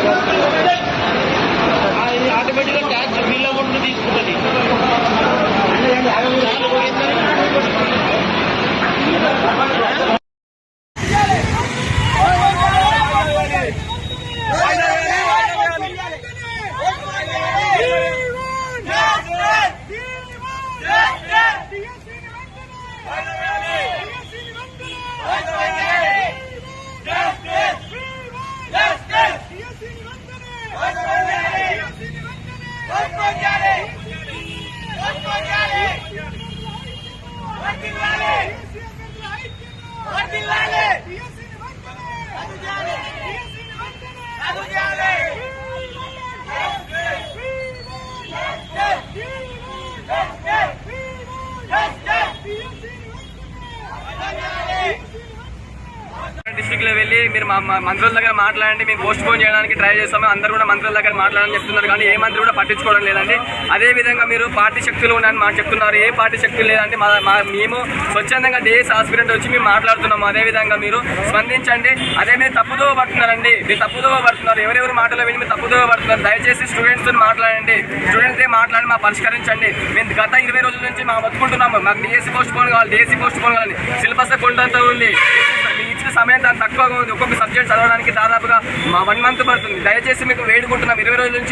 Gracias. you. లో వెళ్ళి మీరు మా మంత్రుల దగ్గర మాట్లాడండి మేము పోస్ట్ పోన్ చేయడానికి ట్రై చేస్తాము అందరూ కూడా మంత్రుల దగ్గర మాట్లాడని చెప్తున్నారు కానీ ఏ మంత్రి కూడా పట్టించుకోవడం లేదండి అదే విధంగా మీరు పార్టీ శక్తులు ఉన్నాయని మాకు చెప్తున్నారు ఏ పార్టీ శక్తులు లేదండి మా మా- మేము స్వచ్ఛందంగా డేస్ హాస్పిటల్ వచ్చి మేము మాట్లాడుతున్నాము అదే విధంగా మీరు స్పందించండి అదే మీరు తప్పుదో పడుతున్నారండి మీరు తప్పుదో పడుతున్నారు ఎవరెవరు మాటలో విని మీరు తప్పుదో పడుతున్నారు దయచేసి స్టూడెంట్స్తో మాట్లాడండి స్టూడెంట్స్ మాట్లాడి మా పరిష్కరించండి మేము గత ఇరవై రోజుల నుంచి మా బతుకుంటున్నాము మాకు డిఎస్సీ పోస్ట్ పోన్ కావాలి డిఎస్సీ పోస్ట్ పోన్ కావాలి సిలబస్ కొండంత ఉంది మీకు సమయం దాని తక్కువగా ఉంది. ఒక్కొక్క సబ్జెక్ట్ చదవడానికి దాదాపుగా మా వన్ మంత్ పడుతుంది. దయచేసి మీకు వేడుకుంటున్నాం. ఇరవై రోజుల నుంచి